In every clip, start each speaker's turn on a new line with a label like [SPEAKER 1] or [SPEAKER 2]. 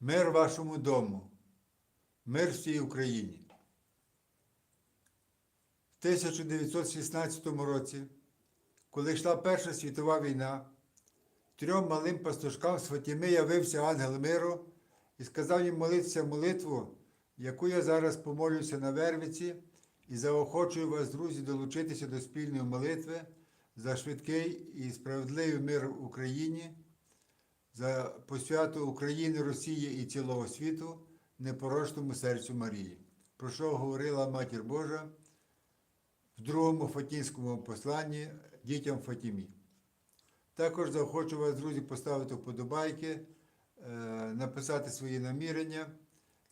[SPEAKER 1] Мир вашому дому, мир всій Україні. В 1916 році, коли йшла Перша світова війна, трьом малим пастушкам з явився ангел миру і сказав їм молитися молитву, яку я зараз помолюся на Вервиці, і заохочую вас, друзі, долучитися до спільної молитви за швидкий і справедливий мир в Україні за посвяту України, Росії і цілого світу непорочному серцю Марії, про що говорила Матір Божа в другому Фатінському посланні дітям Фатімі. Також захочу вас, друзі, поставити вподобайки, е, написати свої намірення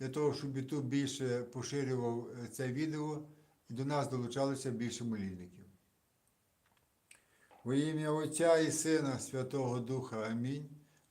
[SPEAKER 1] для того, щоб YouTube більше поширював е, це відео і до нас долучалося більше молільників. Во ім'я Отця і Сина Святого Духа Амінь.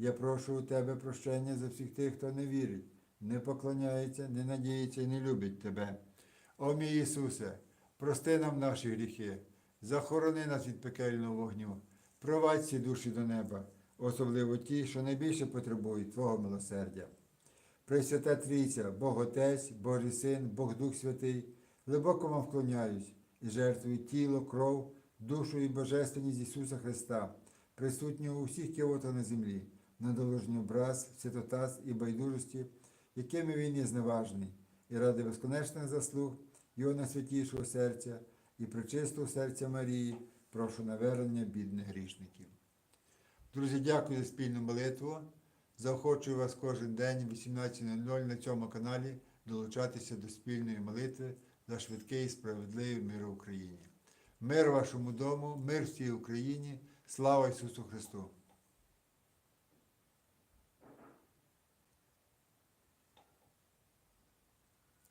[SPEAKER 1] Я прошу у Тебе прощення за всіх тих, хто не вірить, не поклоняється, не надіється і не любить Тебе. О мій Ісусе, прости нам наші гріхи, захорони нас від пекельного вогню, провадь ці душі до неба, особливо ті, що найбільше потребують Твого милосердя. Пресвята Трійця, Бог Отець, Божий Син, Бог Дух Святий, глибоко вам вклоняюсь і жертвую тіло, кров, душу і божественність Ісуса Христа, присутнього у всіх кивотах на землі, на доложній образ, святотаз і байдужості, якими він є зневажений, і ради безконечних заслуг Його найсвятішого серця і причистого серця Марії, прошу навернення бідних грішників. Друзі, дякую за спільну молитву. Заохочую вас кожен день в 18.00 на цьому каналі долучатися до спільної молитви за швидкий і справедливий мир в Україні. Мир вашому дому, мир всій Україні, слава Ісусу Христу!